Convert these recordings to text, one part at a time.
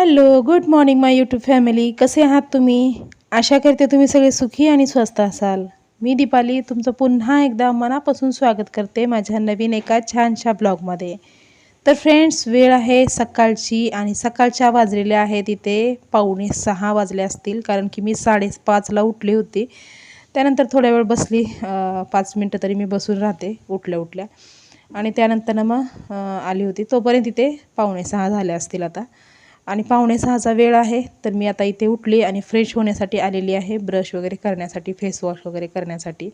Hello good morning my YouTube family. कसे आहात तुम्ही? आशा करते तुम्ही सगळे सुखी आणि स्वस्त असाल. मी दीपाली तुमचं पुन्हा एकदा मनापासून स्वागत करते माझ्या नवीन एका छानशा ब्लॉगमध्ये. तर फ्रेंड्स वेळ आहे सकाळची आणि सकाळच्या वाजलेल्या आहेत इथे पावणे सहा वाजले असतील कारण की मी साडेपाचला उठली होती. त्यानंतर थोड्या वेळ बसली पाच मिनटं तरी मी बसून राहते उठल्या उठल्या. आणि त्यानंतर मग आली होती. तोपर्यंत इथे पावणे सहा झाले असतील आता. आणि पावणे सहाचा वेळ आहे तर मी आता इथे उठली आणि फ्रेश होण्यासाठी आलेली आहे ब्रश वगैरे करण्यासाठी फेसवॉश वगैरे करण्यासाठी.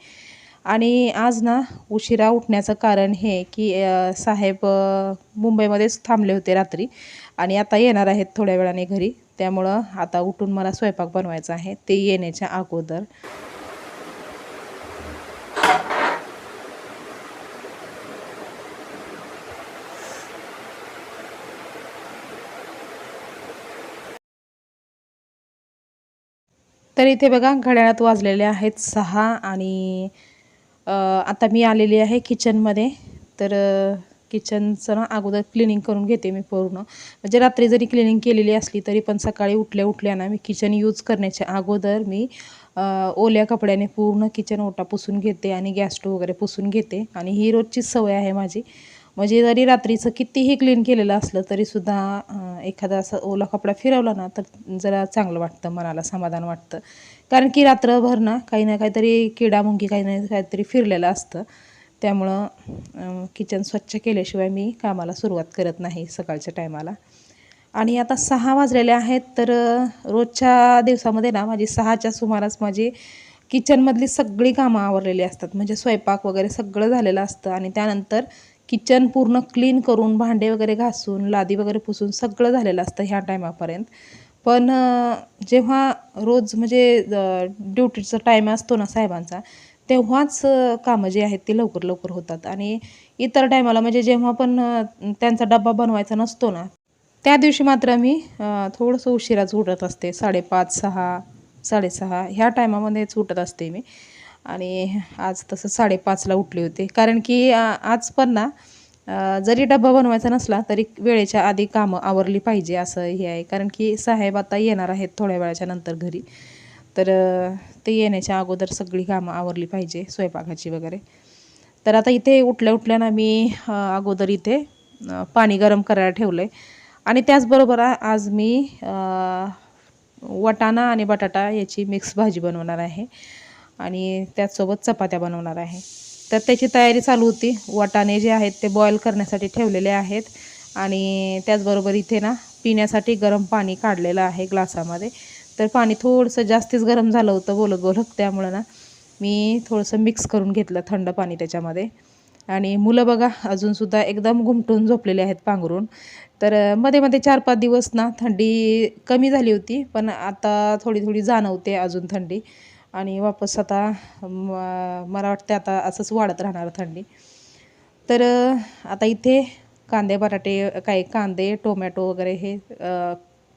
आणि आज ना उशिरा उठण्याचं कारण हे की साहेब मुंबईमध्येच थांबले होते रात्री आणि आता येणार आहेत थोड्या वेळाने घरी. त्यामुळं आता उठून मला स्वयंपाक बनवायचा आहे ते येण्याच्या अगोदर. तर इथे बघा घड्याळात वाजलेले आहेत सहा आणि आता मी आलेली आहे किचनमध्ये. तर किचनचं ना अगोदर क्लिनिंग करून घेते मी पूर्ण. म्हणजे रात्री जरी क्लिनिंग केलेली असली तरी पण सकाळी उठल्या उठल्या ना मी किचन यूज करण्याच्या अगोदर मी ओल्या कपड्याने पूर्ण किचन ओटा पुसून घेते आणि गॅस स्टोव वगैरे पुसून घेते. आणि ही रोजचीच सवय आहे माझी. म्हणजे जरी रात्रीचं कितीही क्लीन केलेलं असलं तरीसुद्धा एखादा असं ओला कपडा फिरवला ना तर जरा चांगलं वाटतं मनाला समाधान वाटतं. कारण की रात्रभर ना काही ना काहीतरी किडामुंगी काही ना काहीतरी फिरलेलं असतं. त्यामुळं किचन स्वच्छ केल्याशिवाय मी कामाला सुरुवात करत नाही सकाळच्या टायमाला. आणि आता सहा वाजलेले आहेत तर रोजच्या दिवसामध्ये ना माझी सहाच्या सुमारास माझी किचनमधली सगळी कामं आवरलेली असतात. म्हणजे स्वयंपाक वगैरे सगळं झालेलं असतं. आणि त्यानंतर किचन पूर्ण क्लीन करून भांडे वगैरे घासून लादी वगैरे पुसून सगळं झालेलं असतं ह्या टायमापर्यंत. पण जेव्हा रोज म्हणजे ड्युटीचा टाईम असतो ना साहेबांचा तेव्हाच कामं जी आहेत ती लवकर लवकर होतात. आणि इतर टायमाला म्हणजे जेव्हा पण त्यांचा डब्बा बनवायचा नसतो ना त्या दिवशी मात्र मी थोडंसं उशिराच उठत असते. साडेपाच सहा साडेसहा ह्या टायमामध्येच उठत असते मी. आणि आज तसं साडेपाचला उठले होते. कारण की आज पण ना जरी डबा बनवायचा नसला तरी वेळेच्या आधी कामं आवरली पाहिजे असं हे आहे. कारण की साहेब आता येणार आहेत थोड्या वेळाच्या नंतर घरी. तर ते येण्याच्या अगोदर सगळी कामं आवरली पाहिजे स्वयंपाकाची वगैरे. तर आता इथे उठल्या उठल्या ना मी अगोदर इथे पाणी गरम करायला ठेवलं आहे आणि त्याचबरोबर आज मी वटाणा आणि बटाटा याची मिक्स भाजी बनवणार आहे. आणि त्याचसोबत चपात्या बनवणार आहे. तर त्याची तयारी चालू होती. वाटाणे जे आहेत ते बॉईल करण्यासाठी ठेवलेले आहेत. आणि त्याचबरोबर इथे ना पिण्यासाठी गरम पाणी काढलेलं आहे ग्लासामध्ये. तर पाणी थोडंसं जास्तीच गरम झालं होतं बोलत बोलत. त्यामुळं ना मी थोडंसं मिक्स करून घेतलं थंड पाणी त्याच्यामध्ये. आणि मुलं बघा अजूनसुद्धा एकदम घुमटून झोपलेले आहेत पांघरून. तर मध्ये मध्ये चार पाच दिवस ना थंडी कमी झाली होती. पण आता थोडी थोडी जाणवते अजून थंडी. आणि वापस आता म- मला वाटतं आता असंच वाढत राहणार थंडी. तर आता इथे कांदे बटाटे काही कांदे टोमॅटो वगैरे हे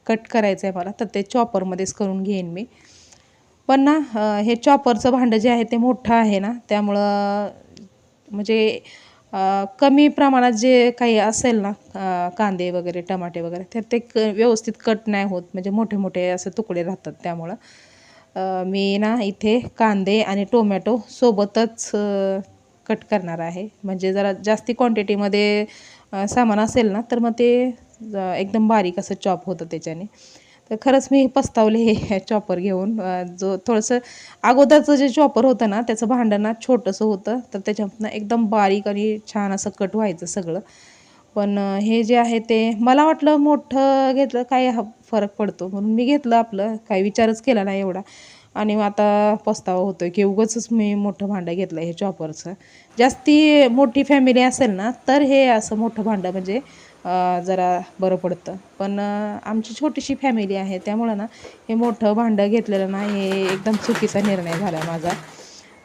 कट करायचं आहे मला तर ते चॉपरमध्येच करून घेईन मी. पण ना हे चॉपरचं भांडं जे आहे ते मोठं आहे ना त्यामुळं म्हणजे कमी प्रमाणात जे काही असेल ना कांदे वगैरे टमाटे वगैरे तर ते क व्यवस्थित कट नाही होत म्हणजे मोठे मोठे असे तुकडे राहतात त्यामुळं. मी ना इथे कांदे आणि टोमॅटो सोबतच कट करणार आहे. म्हणजे जरा जास्ती क्वांटिटीमध्ये सामान असेल ना तर मग ते एकदम बारीक असं चॉप होतं त्याच्याने. तर खरंच मी पस्तावले हे चॉपर घेऊन. जो थोडंसं अगोदरचं जे चॉपर होतं ना त्याचं भांडं ना छोटंसं होतं. तर त्याच्यातनं एकदम बारीक आणि छान असं कट व्हायचं सगळं. पण हे जे आहे ते मला वाटलं मोठं घेतलं काय हा फरक पडतो. म्हणून मी घेतलं आपलं काही विचारच केला नाही एवढा. आणि मग आता पस्तावा होतो आहे की उगाचच मी मोठं भांडं घेतलं हे चॉपरचं जास्ती मोठी फॅमिली असेल ना तर हे असं मोठं भांडं म्हणजे जरा बरं पडतं. पण आमची छोटीशी फॅमिली आहे त्यामुळं ना हे मोठं भांडं घेतलेलं ना हे एकदम चुकीचा निर्णय झाला माझा.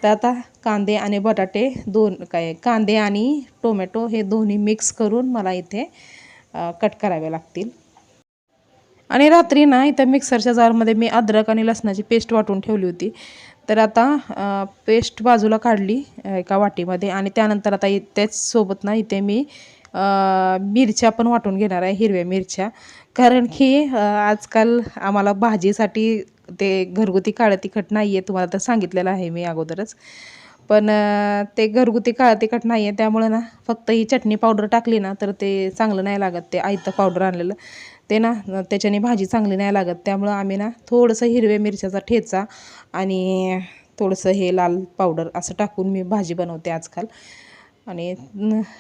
तर आता कांदे आणि बटाटे दोन काय कांदे आणि टोमॅटो हे दोन्ही मिक्स करून मला इथे कट करावे लागतील. आणि रात्री ना इथं मिक्सरच्या जारमध्ये मी अद्रक आणि लसणाची पेस्ट वाटून ठेवली होती. तर आता पेस्ट बाजूला काढली एका वाटीमध्ये आणि त्यानंतर आता त्याचसोबत ना इथे मी मिरच्या पण वाटून घेणार आहे हिरव्या मिरच्या. कारण की आजकाल आम्हाला भाजीसाठी ते घरगुती काळं तिखट नाही आहे तुम्हाला तर सांगितलेलं आहे मी अगोदरच. पण ते घरगुती काळं तिखट नाही आहे त्यामुळे ना फक्त ही चटणी पावडर टाकली ना तर ते चांगलं नाही लागत ते आयतं पावडर आणलेलं. ते ना त्याच्याने भाजी चांगली नाही लागत त्यामुळं आम्ही ना थोडंसं हिरव्या मिरच्याचा ठेचा आणि थोडंसं हे लाल पावडर असं टाकून मी भाजी बनवते आजकाल. आणि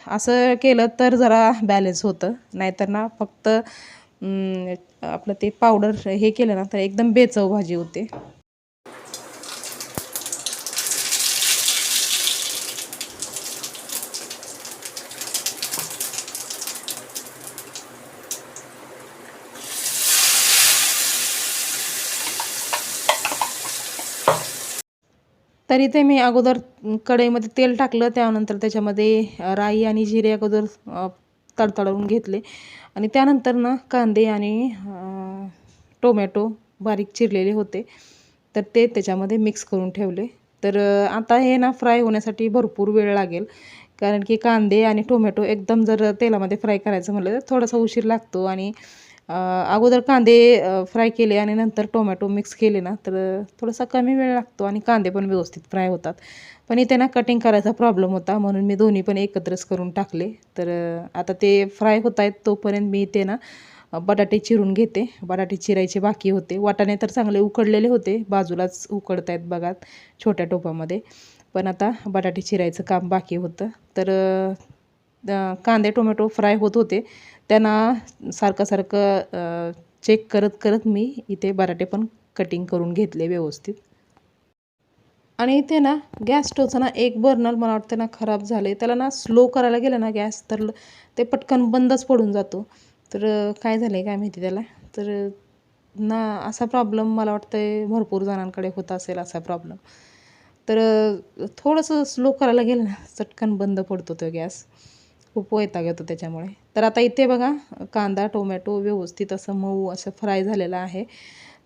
असं केलं तर जरा बॅलन्स होतं नाहीतर ना फक्त आपलं ते पावडर हे केलं ना तर एकदम बेचव भाजी होते. तरी ते मी अगोदर कढईमध्ये तेल टाकलं त्यानंतर त्याच्यामध्ये राई आणि जिरे अगोदर तडतडवून घेतले. आणि त्यानंतर ना कांदे आणि टोमॅटो बारीक चिरलेले होते. तर ते त्याच्यामध्ये मिक्स करून ठेवले. तर आता हे ना फ्राय होण्यासाठी भरपूर वेळ लागेल. कारण की कांदे आणि टोमॅटो एकदम जर तेलामध्ये फ्राय करायचं म्हटलं तर थोडासा उशीर लागतो आणि अगोदर कांदे फ्राय केले आणि नंतर टोमॅटो मिक्स केले ना तर थोडासा कमी वेळ लागतो आणि कांदे पण व्यवस्थित फ्राय होतात. पण इथे ना कटिंग करायचा प्रॉब्लेम होता म्हणून मी दोन्ही पण एकत्रच करून टाकले. तर आता ते फ्राय होत आहेत तोपर्यंत मी इथे ना बटाटे चिरून घेते. बटाटे चिरायचे बाकी होते. वाटाणे तर चांगले उकडलेले होते बाजूलाच उकडत आहेत बघा छोट्या टोपामध्ये. पण आता बटाटे चिरायचं काम बाकी होतं. तर कांदे टोमॅटो फ्राय होत होते. त्यांना सारखं सारखं चेक करत करत मी इथे बराटे पण कटिंग करून घेतले व्यवस्थित. आणि इथे ना गॅस स्टोवचं ना एक बर्नर मला वाटतं ना खराब झालं आहे त्याला ना स्लो करायला गेलं ना गॅस तर ते पटकन बंदच पडून जातो. तर काय झालं आहे काय माहिती त्याला? तर ना असा प्रॉब्लेम मला वाटतं आहे भरपूर जणांकडे होत असेल असा प्रॉब्लेम तर थोडंसं स्लो करायला गेलं ना चटकन बंद पडतो तो गॅस खूप वैताग येतो त्याच्यामुळे. तर आता इथे बघा कांदा टोमॅटो व्यवस्थित असं मऊ असं फ्राय झालेलं आहे.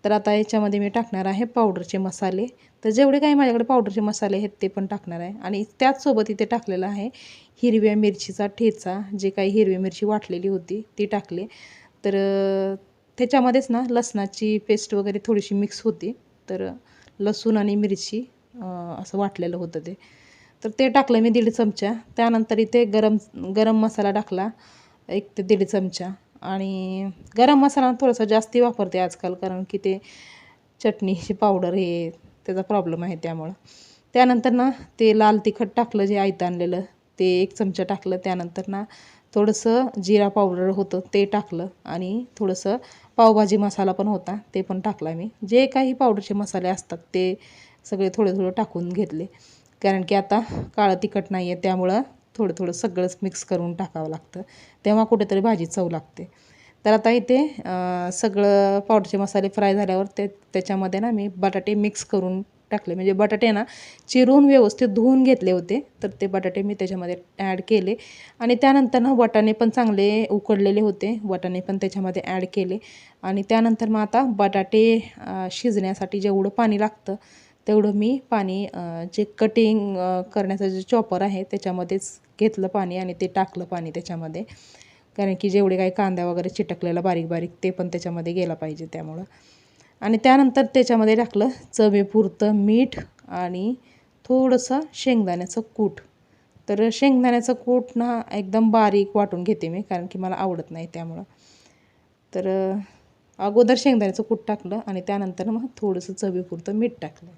तर आता याच्यामध्ये मी टाकणार आहे पावडरचे मसाले. तर जेवढे काही माझ्याकडे पावडरचे मसाले आहेत ते पण टाकणार आहे. आणि त्याचसोबत इथे टाकलेलं आहे हिरव्या मिरचीचा ठेचा. जे काही हिरवी मिरची वाटलेली होती ती टाकली. तर त्याच्यामध्येच ना लसणाची पेस्ट वगैरे थोडीशी मिक्स होती. तर लसूण आणि मिरची असं वाटलेलं होतं ते. तर ते टाकलं मी दीड चमचा. त्यानंतर इथे गरम गरम मसाला टाकला. एक ते दीड चमचा. आणि गरम मसाला थोडासा जास्ती वापरते आजकाल कारण की ते चटणीची पावडर हे त्याचा प्रॉब्लेम आहे त्यामुळं. त्यानंतर ना ते लाल तिखट टाकलं जे आयतं आणलेलं ते एक चमचा टाकलं. त्यानंतर ना थोडंसं जिरा पावडर होतं ते टाकलं. आणि थोडंसं पावभाजी मसाला पण होता ते पण टाकला मी. जे काही पावडरचे मसाले असतात ते सगळे थोडे थोडं टाकून घेतले. कारण की आता काळं तिखट नाही आहे त्यामुळं थोडं थोडं सगळंच मिक्स करून टाकावं लागतं. तेव्हा कुठेतरी भाजी चव लागते. तर आता इथे सगळं पावडरचे मसाले फ्राय झाल्यावर ते त्याच्यामध्ये ना मी बटाटे मिक्स करून टाकले. म्हणजे बटाटे ना चिरून व्यवस्थित धुवून घेतले होते तर ते बटाटे मी त्याच्यामध्ये ॲड केले. आणि त्यानंतर ना वटाणे पण चांगले उकडलेले होते. वटाणे पण त्याच्यामध्ये ॲड केले. आणि त्यानंतर मग आता बटाटे शिजण्यासाठी जेवढं पाणी लागतं तेवढं मी पाणी जे कटिंग करण्याचं जे चॉपर आहे त्याच्यामध्येच घेतलं पाणी आणि ते टाकलं पाणी त्याच्यामध्ये. कारण की जेवढे काही कांदा वगैरे चिटकलेला बारीक बारीक ते पण त्याच्यामध्ये गेला पाहिजे त्यामुळं. आणि त्यानंतर त्याच्यामध्ये टाकलं चवीपुरतं मीठ आणि थोडंसं शेंगदाण्याचं कूट. तर शेंगदाण्याचं कूट ना एकदम बारीक वाटून घेते मी कारण की मला आवडत नाही त्यामुळं. तर अगोदर शेंगदाण्याचं कूट टाकलं आणि त्यानंतर मग थोडंसं चवीपुरतं मीठ टाकलं.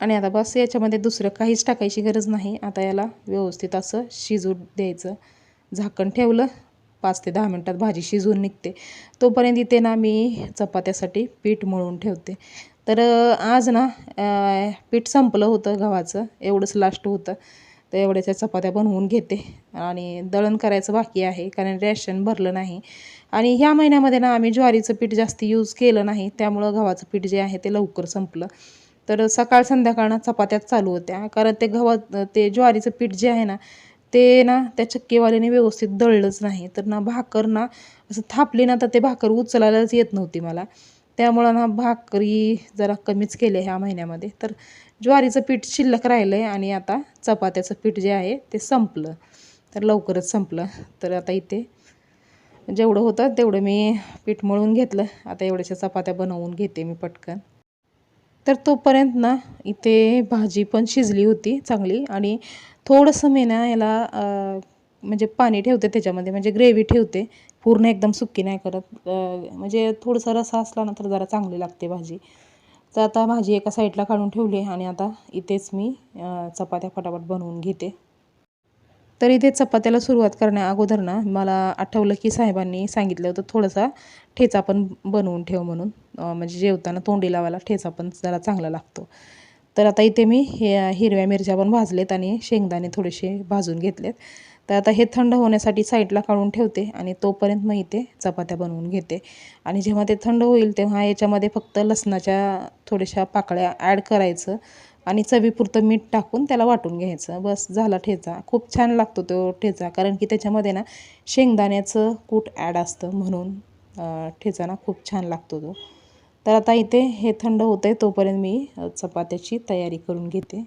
आणि आता बस याच्यामध्ये दुसरं काहीच टाकायची गरज नाही. आता याला व्यवस्थित असं शिजू द्यायचं. झाकण ठेवलं. पाच ते दहा मिनटात भाजी शिजवून निघते. तोपर्यंत इथे ना मी चपात्यासाठी पीठ मळून ठेवते. तर आज ना पीठ संपलं होतं गव्हाचं. एवढंच लास्ट होतं. तर एवढ्याच्या चपात्या बनवून घेते. आणि दळण करायचं बाकी आहे कारण रॅशन भरलं नाही. आणि ह्या महिन्यामध्ये ना आम्ही ज्वारीचं पीठ जास्त यूज केलं नाही. त्यामुळं गव्हाचं पीठ जे आहे ते लवकर संपलं. तर सकाळ संध्याकाळ ना चपात्याच चालू होत्या. कारण ते गव्हात ते ज्वारीचं पीठ जे आहे ना ते ना त्या चक्कीवाल्याने व्यवस्थित दळलंच नाही. तर ना भाकर ना असं थापली ना तर ते भाकर उचलायलाच येत नव्हती मला. त्यामुळं ना भाकरी जरा कमीच केले ह्या महिन्यामध्ये. तर ज्वारीचं पीठ शिल्लक राहिलं आहे आणि आता चपात्याचं पीठ जे आहे ते संपलं. तर लवकरच संपलं. तर आता इथे जेवढं होतं तेवढं मी पीठ मळून घेतलं. आता एवढ्याशा चपात्या बनवून घेते मी पटकन. तर तोपर्यंत ना इथे भाजी पण शिजली होती चांगली आणि थोडंसं मी ना याला म्हणजे पाणी ठेवते त्याच्यामध्ये म्हणजे ग्रेव्ही ठेवते. पूर्ण एकदम सुक्की नाही करत. म्हणजे थोडंसं रसा असला ना तर जरा चांगली लागते भाजी. तर आता भाजी एका साईडला काढून ठेवली आणि आता इथेच मी चपात्या फटाफट बनवून घेते. तर इथे चपात्याला सुरुवात करण्या अगोदर ना मला आठवलं की साहेबांनी सांगितलं होतं थोडासा ठेचा पण बनवून ठेव म्हणून. म्हणजे जेवताना तोंडी लावायला ठेचा पण जरा चांगला लागतो. तर आता इथे मी हे हिरव्या मिरच्या पण भाजलेत आणि शेंगदाणे थोडेसे भाजून घेतलेत. तर आता हे थंड होण्यासाठी साईडला काढून ठेवते आणि तोपर्यंत मग इथे चपात्या बनवून घेते. आणि जेव्हा ते थंड होईल तेव्हा याच्यामध्ये फक्त लसणाच्या थोड्याशा पाकळ्या ॲड करायचं. आणि चवीपुरतं मीठ टाकून त्याला वाटून घ्यायचं. बस झाला ठेचा. खूप छान लागतो तो ठेचा कारण की त्याच्यामध्ये ना शेंगदाण्याचं कूट ॲड असतं म्हणून ठेचा ना खूप छान लागतो तो. तर आता इथे हे थंड होतं आहे तोपर्यंत मी चपात्याची तयारी करून घेते.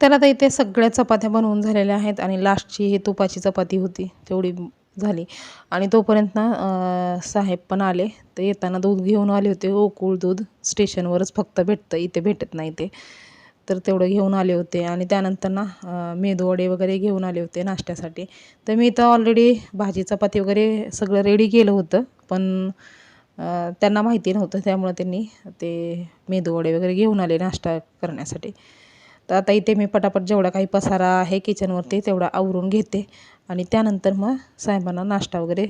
तर आता इथे सगळ्या चपात्या बनवून झालेल्या आहेत आणि लास्टची ही तुपाची चपाती होती तेवढी झाली. आणि तोपर्यंत ना साहेब पण आले. तर येताना दूध घेऊन आले होते हो, ओकूळ दूध. स्टेशनवरच फक्त भेटतं इथे भेटत नाही ते. तर तेवढं घेऊन आले होते. आणि त्यानंतर ना मेदूवडे वगैरे घेऊन आले होते नाश्त्यासाठी. तर मी इथं ऑलरेडी भाजी चपाती वगैरे सगळं रेडी केलं होतं. पण त्यांना माहिती नव्हतं. त्यामुळं त्यांनी ते मेदूवडे वगैरे घेऊन आले नाश्ता करण्यासाठी. तर आता इथे मी पटापट जेवढा काही पसारा आहे किचनवरती तेवढा आवरून घेते. आणि त्यानंतर मग साहेबांना नाश्ता वगैरे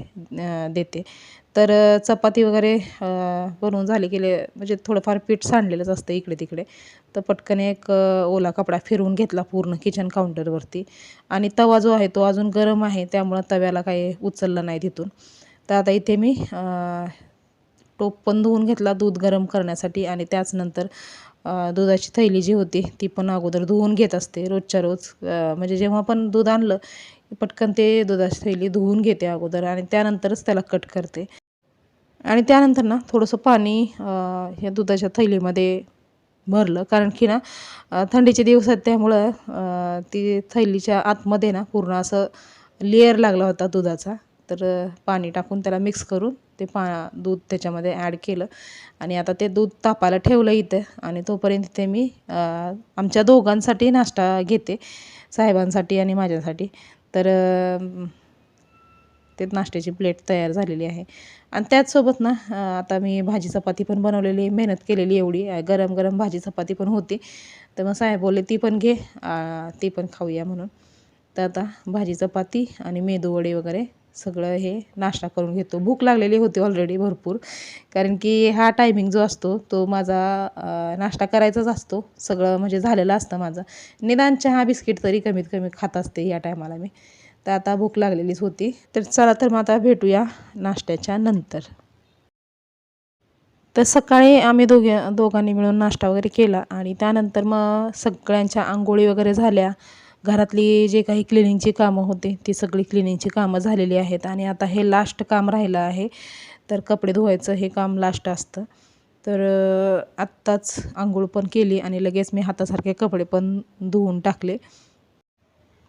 देते. तर चपाती वगैरे बनवून झाली गेले म्हणजे थोडंफार पीठ सांडलेलंच असतं इकडे तिकडे. तर पटकन एक ओला कपडा फिरवून घेतला पूर्ण किचन काउंटरवरती आणि तवा जो आहे तो अजून गरम आहे त्यामुळं तव्याला काही उचललं नाही तिथून तर आता इथे मी टोप पण धुवून घेतला दूध गरम करण्यासाठी. आणि त्याच नंतर दुधाची थैली जी होती ती पण अगोदर धुवून घेत असते रोजच्या रोज. म्हणजे जेव्हा पण दूध आणलं की पटकन ते दुधाची थैली धुवून घेते अगोदर आणि त्यानंतरच त्याला कट करते. आणि त्यानंतर ना थोडंसं पाणी ह्या दुधाच्या थैलीमध्ये भरलं. कारण की ना थंडीचे दिवस आहेत त्यामुळं ती थैलीच्या आतमध्ये ना पूर्ण असं लेअर लागला होता दुधाचा. तर पाणी टाकून त्याला मिक्स करून ते पा दूध त्याच्यामध्ये ॲड केलं. आणि आता ते दूध तापायला ठेवलं इथं. आणि तोपर्यंत ते मी आमच्या दोघांसाठी नाश्ता घेते. साहेबांसाठी आणि माझ्यासाठी. तर ते नाश्त्याची प्लेट तयार झालेली आहे. आणि त्याचसोबत ना आता मी भाजी चपाती पण बनवलेली मेहनत केलेली एवढी. गरम गरम भाजी चपाती पण होती. तर मग साहेब बोलले ती पण घे. ती पण खाऊया म्हणून. तर आता भाजी चपाती आणि मेदूवडे वगैरे सगळं हे नाश्ता करून घेतो. भूक लागलेली होती ऑलरेडी भरपूर. कारण की हा टायमिंग जो असतो तो माझा नाश्ता करायचाच असतो. सगळं म्हणजे झालेलं असतं माझं. निदान चहा बिस्किट तरी कमीत कमी खात असते या टायमाला मी. तर आता भूक लागलेलीच होती. तर चला तर मग आता भेटूया नाश्त्याच्या नंतर. तर सकाळी आम्ही दोघे दोघांनी मिळून नाश्ता वगैरे केला आणि त्यानंतर मग सगळ्यांच्या आंघोळी वगैरे झाल्या. घरातली जे काही क्लिनिंगची कामं होती ती सगळी क्लिनिंगची कामं झालेली आहेत. आणि आता हे लास्ट काम राहिलं आहे. तर कपडे धुवायचं हे काम लास्ट असतं. तर आत्ताच आंघोळ पण केली आणि लगेच मी हातासारखे कपडे पण धुवून टाकले.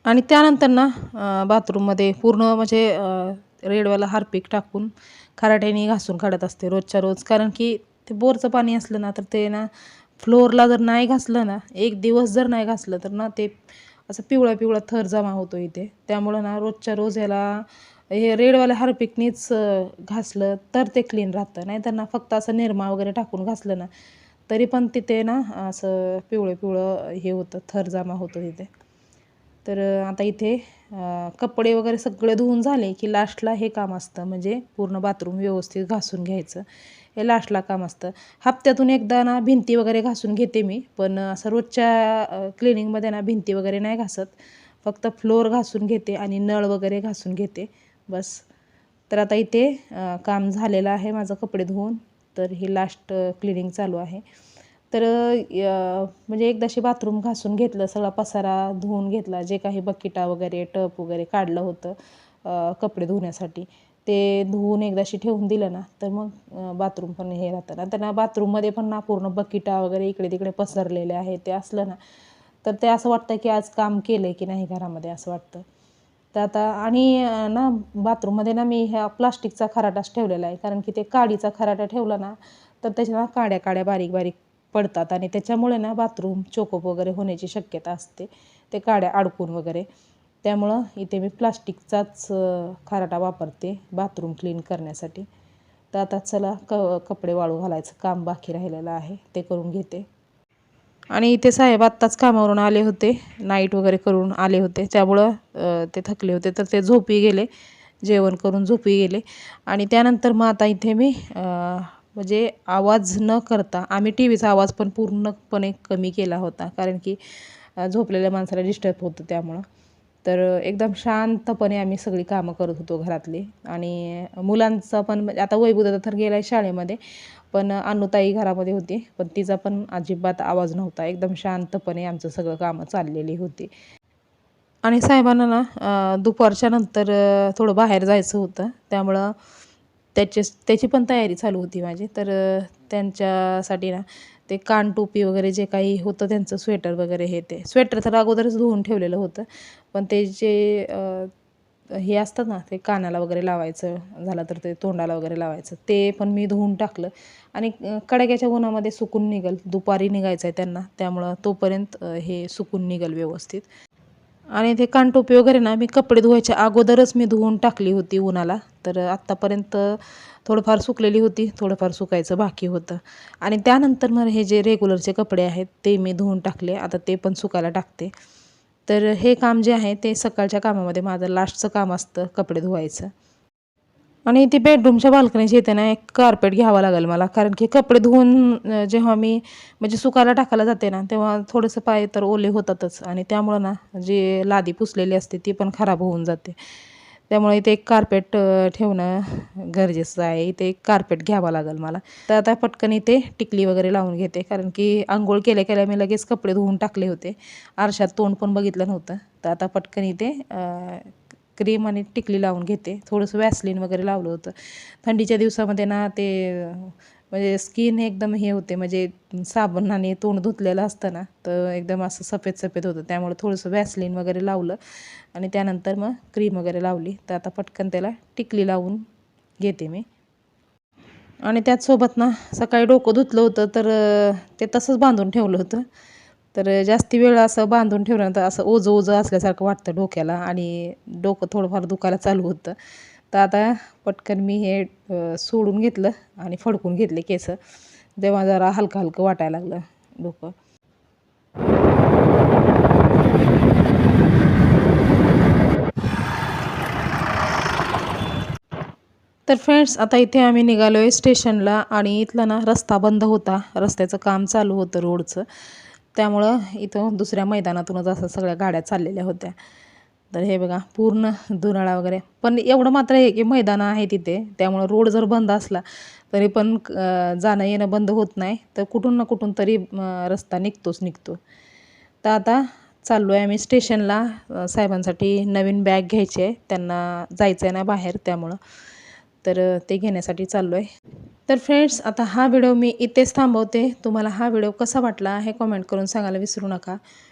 आणि त्यानंतर ना बाथरूममध्ये पूर्ण म्हणजे रेडवाला हार्पिक टाकून खराट्याने घासून काढत असते रोजच्या रोज. कारण की ते बोरचं पाणी असलं ना तर ते ना फ्लोअरला जर नाही घासलं ना एक दिवस जर नाही घासलं तर ना ते असं पिवळा पिवळा थर जमा होतो इथे. त्यामुळं ना रोजच्या रोज याला हे रेडवाल्या हार्पिकनीच घासलं तर ते क्लीन राहतं. नाही तर ना फक्त असं निरमा वगैरे टाकून घासलं ना तरी पण तिथे ना असं पिवळं पिवळं हे होतं थर जमा होतो तिथे. तर आता इथे कपडे वगैरे सगळे धुवून झाले की लास्टला हे काम असतं म्हणजे पूर्ण बाथरूम व्यवस्थित घासून घ्यायचं. हे लास्टला काम असतं. हप्त्यातून एकदा ना भिंती वगैरे घासून घेते मी पण असं रोजच्या क्लिनिंगमध्ये ना भिंती वगैरे नाही घासत. फक्त फ्लोअर घासून घेते आणि नळ वगैरे घासून घेते. बस. तर आता इथे काम झालेलं आहे माझं कपडे धुवून. तर ही लास्ट क्लिनिंग चालू आहे. तर म्हणजे एकदाशी बाथरूम घासून घेतलं सगळा पसारा धुवून घेतला जे काही बकिटा वगैरे टप वगैरे काढलं होतं कपडे धुण्यासाठी. ते धुवून एकदाशी ठेवून दिलं ना तर मग बाथरूम पण हे राहतं. ना त्यांना बाथरूममध्ये पण ना पूर्ण बकिटा वगैरे इकडे तिकडे पसरलेले आहे ते असलं ना तर ते असं वाटतं की आज काम केलं आहे की नाही घरामध्ये असं वाटतं. तर आता आणि ना बाथरूममध्ये ना मी ह्या प्लास्टिकचा खराटाच ठेवलेला आहे कारण की ते काडीचा खराटा ठेवला ना तर त्याच्या ना काड्या काड्या बारीक बारीक पडतात आणि त्याच्यामुळे ना बाथरूम चोकोप वगैरे होण्याची शक्यता असते. ते काड्या अडकून वगैरे. त्यामुळं इथे मी प्लास्टिकचाच खराटा वापरते बाथरूम क्लीन करण्यासाठी. तर आता चला क कपडे वाळू घालायचं काम बाकी राहिलेलं आहे ते करून घेते. आणि इथे साहेब आत्ताच कामावरून आले होते नाईट वगैरे करून आले होते. त्यामुळं ते थकले होते तर ते झोपी गेले जेवण करून झोपी गेले. आणि त्यानंतर मग आता इथे मी म्हणजे आवाज न करता आम्ही टी व्हीचा आवाज पण पूर्णपणे कमी केला होता कारण की झोपलेल्या माणसाला डिस्टर्ब होतं त्यामुळं. तर एकदम शांतपणे आम्ही सगळी कामं करत होतो घरातली. आणि मुलांचा पण म्हणजे आता वैभवदादा तर गेला आहे शाळेमध्ये पण अनुताई घरामध्ये होती पण तिचा पण अजिबात आवाज नव्हता. एकदम शांतपणे आमचं सगळं कामं चाललेली होती. आणि साहेबांना ना दुपारच्या नंतर थोडं बाहेर जायचं होतं. त्यामुळं त्याचे त्याची पण तयारी चालू होती माझी. तर त्यांच्यासाठी ना ते कानटोपी वगैरे जे काही होतं त्यांचं स्वेटर वगैरे हे ते. स्वेटर तर अगोदरच धुवून ठेवलेलं होतं. पण ते जे हे असतात ना ते कानाला वगैरे लावायचं झालं तर ते तोंडाला वगैरे लावायचं ते पण मी धुवून टाकलं. आणि कडक्याच्या कडाक्याच्या उन्हामध्ये सुकून निघल दुपारी निघायचं आहे त्यांना त्यामुळं तोपर्यंत हे सुकून निघल व्यवस्थित. आणि ते कानटोपी वगैरे ना मी कपडे धुवायच्या अगोदरच मी धुवून टाकली होती उन्हाला. तर आत्तापर्यंत थोडंफार सुकलेली होती थोडंफार सुकायचं बाकी होतं. आणि त्यानंतर मग हे जे रेग्युलरचे कपडे आहेत ते मी धुवून टाकले. आता ते पण सुकायला टाकते. तर हे काम जे आहे ते सकाळच्या कामामध्ये माझं लास्टचं काम असतं कपडे धुवायचं. आणि इथे बेडरूमच्या बाल्कनीची इथे ना एक कार्पेट घ्यावं लागेल मला. कारण की कपडे धुवून जेव्हा मी म्हणजे सुकायला टाकायला जाते ना तेव्हा थोडंसं पाय तर ओले होतातच. आणि त्यामुळं ना जी लादी पुसलेली असते ती पण खराब होऊन जाते. त्यामुळे इथे एक कार्पेट ठेवणं गरजेचं आहे. इथे एक कार्पेट घ्यावं लागेल मला. तर आता पटकन इथे टिकली वगैरे लावून घेते. कारण की आंघोळ केल्या केल्या मी लगेच कपडे धुवून टाकले होते. आरशात तोंड पण बघितलं नव्हतं. तर आता पटकन इथे क्रीम आणि टिकली लावून घेते. थोडंसं वॅसलीन वगैरे लावलं होतं. थंडीच्या दिवसामध्ये ना ते म्हणजे स्किन एकदम हे होते म्हणजे साबणाने तोंड धुतलेलं असतं ना तर एकदम असं सफेद सफेद होतं. त्यामुळे थोडंसं वॅसलीन वगैरे लावलं आणि त्यानंतर मग क्रीम वगैरे लावली. तर आता पटकन त्याला टिकली लावून घेते मी. आणि त्याचसोबत ना सकाळी डोकं धुतलं होतं तर ते तसंच बांधून ठेवलं होतं. तर जास्ती वेळ असं बांधून ठेवल्यानंतर असं ओझं ओझं असल्यासारखं वाटतं डोक्याला आणि डोकं थोडंफार दुखायला चालू होतं. तर आता पटकन मी हे सोडून घेतलं आणि फडकून घेतले केस. तेव्हा जरा हलकं हलकं वाटायला लागलं डोकं. तर फ्रेंड्स आता इथे आम्ही निघालो आहे स्टेशनला आणि इथला ना रस्ता बंद होता. रस्त्याचं काम चालू होतं रोडचं. त्यामुळं इथं दुसऱ्या मैदानातूनच असं सगळ्या गाड्या चाललेल्या होत्या. तर हे बघा पूर्ण धुनाळा वगैरे. पण एवढं मात्र आहे की मैदानं आहे तिथे. त्यामुळं रोड जर बंद असला तरी पण जाणं येणं बंद होत नाही. तर कुठून ना कुठून तरी रस्ता निघतोच निघतो. तर आता चाललो आहे आम्ही स्टेशनला. साहेबांसाठी नवीन बॅग घ्यायची आहे. त्यांना जायचं आहे ना बाहेर त्यामुळं. तर ते घेण्यासाठी चाललो आहे तर फ्रेंड्स आता हा व्हिडिओ मी इथेच थांबवते. तुम्हाला हा व्हिडिओ कसा वाटला हे कॉमेंट करून सांगायला विसरू नका.